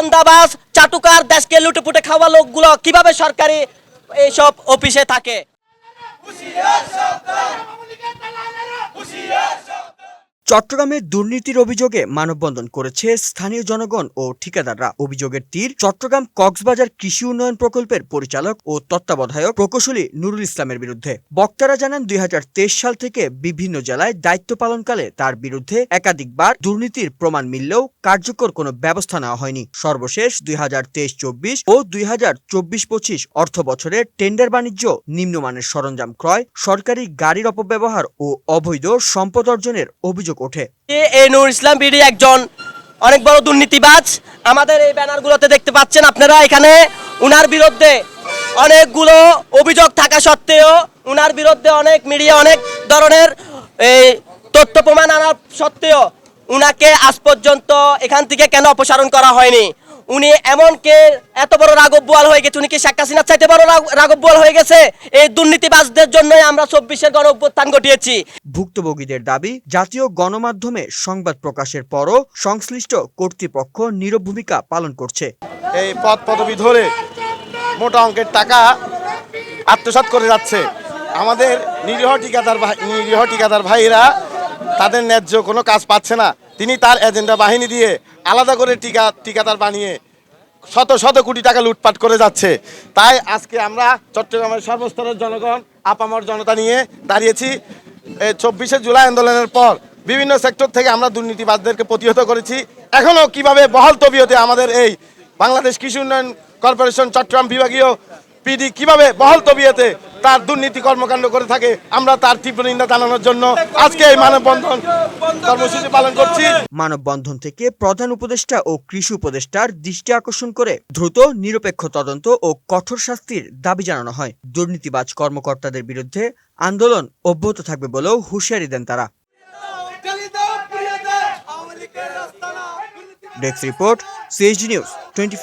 চান্দাবাজ চাটুকার দেশকে লুটেপুটে খাওয়া লোকগুলো কীভাবে সরকারি এইসব অফিসে থাকে? চট্টগ্রামে দুর্নীতির অভিযোগে মানববন্ধন করেছে স্থানীয় জনগণ ও ঠিকাদাররা। অভিযোগের তীর চট্টগ্রাম কক্সবাজার কৃষি উন্নয়ন প্রকল্পের পরিচালক ও তত্ত্বাবধায়ক প্রকৌশলী নুরুল ইসলামের বিরুদ্ধে। বক্তারা জানান, দুই হাজার তেইশ সাল থেকে বিভিন্ন জেলায় দায়িত্ব পালনকালে তার বিরুদ্ধে একাধিকবার দুর্নীতির প্রমাণ মিললেও কার্যকর কোনো ব্যবস্থা নেওয়া হয়নি। সর্বশেষ দুই হাজার তেইশ চব্বিশ ও দুই হাজার চব্বিশ পঁচিশ অর্থ বছরের টেন্ডার বাণিজ্য নিম্নমানের সরঞ্জাম ক্রয়, সরকারি গাড়ির অপব্যবহার ও অবৈধ সম্পদ অর্জনের অভিযোগ ওঠে। এ নূর ইসলাম বিডি একজন অনেক বড় দুর্নীতিবাজ। আমাদের এই ব্যানারগুলোতে দেখতে পাচ্ছেন আপনারা এখানে, উনার বিরুদ্ধে অনেকগুলো অভিযোগ থাকা সত্ত্বেও, উনার বিরুদ্ধে অনেক মিডিয়া, অনেক ধরনের এই তথ্য প্রমাণ আনার সত্ত্বেও, উনাকে আজ পর্যন্ত এখান থেকে কেন অপসারণ করা হয়নি? উনি এমন কে? এত বড় রাগব বোয়াল হয়ে গেছে উনি কি শেখ হাসিনার চাইতে বড় রাগ- রাগব বোয়াল হয়ে গেছে? এই দুর্নীতিবাজদের জন্যই আমরা চব্বিশের গণ অভ্যুত্থান ঘটিয়েছি। ভুক্তভোগীদের দাবি জাতীয় গণমাধ্যমে সংবাদ প্রকাশের পরও সংশ্লিষ্ট কর্তৃপক্ষ নীরব ভূমিকা পালন করছে। এই পদ পদবি ধরে মোটা অঙ্কের টাকা আত্মসাৎ করে যাচ্ছে। আমাদের নিরীহ ঠিকাদার নিরীহ ঠিকাদার ভাইরা তাদের ন্যায্য কোনো কাজ পাচ্ছে না। তিনি তার এজেন্ডা বাহিনী দিয়ে আলাদা করে টিকা টিকাদার বানিয়ে শত শত কোটি টাকা লুটপাট করে যাচ্ছে। তাই আজকে আমরা চট্টগ্রামের সর্বস্তরের জনগণ, আপামর জনতা নিয়ে দাঁড়িয়েছি। চব্বিশে জুলাই আন্দোলনের পর বিভিন্ন সেক্টর থেকে আমরা দুর্নীতিবাদদেরকে প্রতিহত করেছি। এখনও কীভাবে বহাল তবিয়তে আমাদের এই বাংলাদেশ কৃষি উন্নয়ন কর্পোরেশন চট্টগ্রাম বিভাগীয় পিডি কীভাবে বহাল তবিয়তে তার দুর্নীতি কর্মকাণ্ড করে থাকে, আমরা তার তীব্র নিন্দা জানানোর জন্য আজকে এই মানববন্ধন কর্মসূচি পালন করছি। মানববন্ধন থেকে প্রধান উপদেষ্টা ও কৃষি উপদেষ্টার দৃষ্টি আকর্ষণ করে দ্রুত, নিরপেক্ষ তদন্ত ও কঠোর শাস্তির দাবি জানানো হয়। দুর্নীতিবাজ কর্মকর্তাদের বিরুদ্ধে আন্দোলন অব্যাহত থাকবে বলেও হুঁশিয়ারি দেন তারা। Desk report, CHD news, twenty